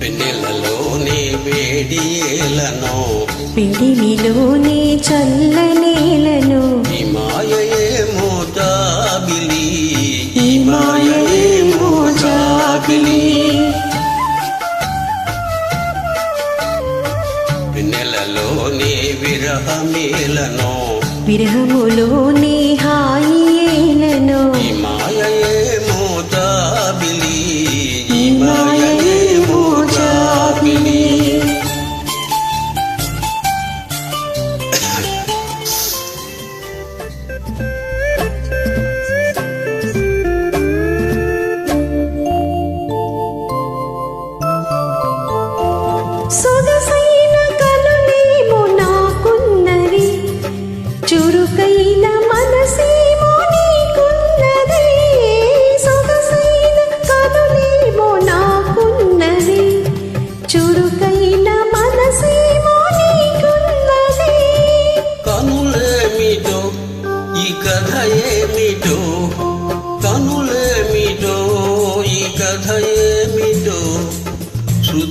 వెన్నెలలోని వేడియేలను పిడిమిలోని చల్లనేలను విరహమేలను నీ హాయి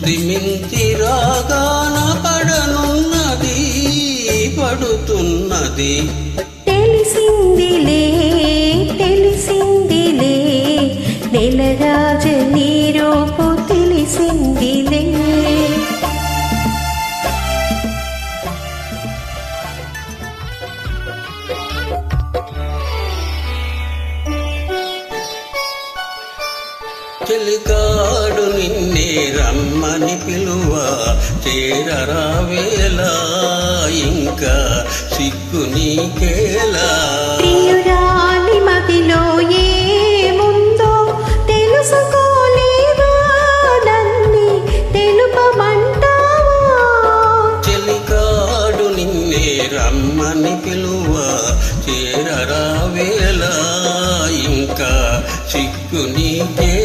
శృతి మించి రాగాన పడనున్నది పడుతున్నది. తెలిసిందిలే తెలిసిందిలే నెలరాజ చెలికాడు నిన్నే రమ్మని పిలువ. చేరరావేలా ఇంకా సిగ్గు నీకేలా? ప్రియురాలి మదిలో ఏముందో తెలుసుకోలేవా నన్ని తెలుపమంటావా? చెలికాడు నిన్నే రమ్మని పిలువ. చేరరావేలా ఇంకా సిగ్గు నీకేలా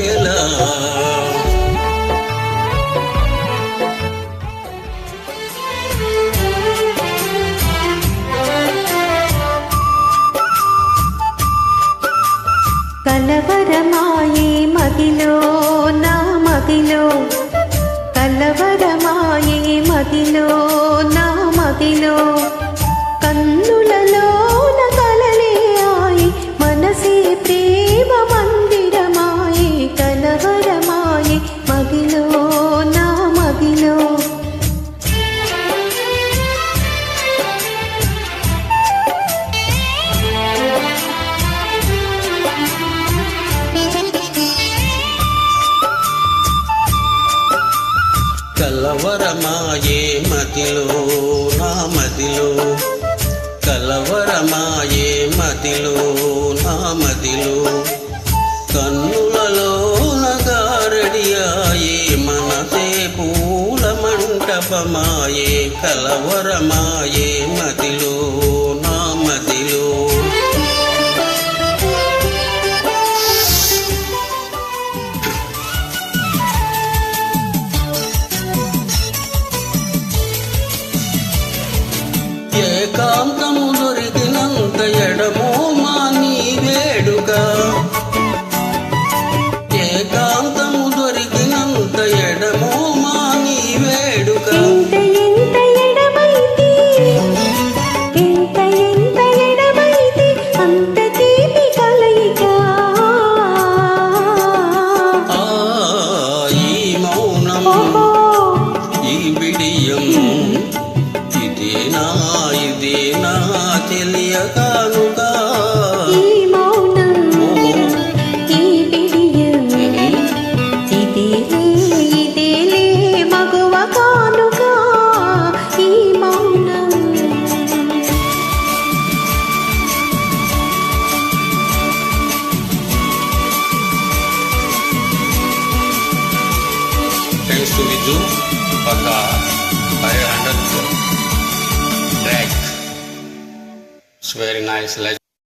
కలవరమాయే మతిలో నా మదిలో కలవరమాయే మదిలో నా మదిలో కన్నులలో నగారడియాయే మనసే పూల మంటపమాయే కలవరమాయే మదిలో అంత తీపి Scooby-Doo, Paka, 500th track. It's very nice.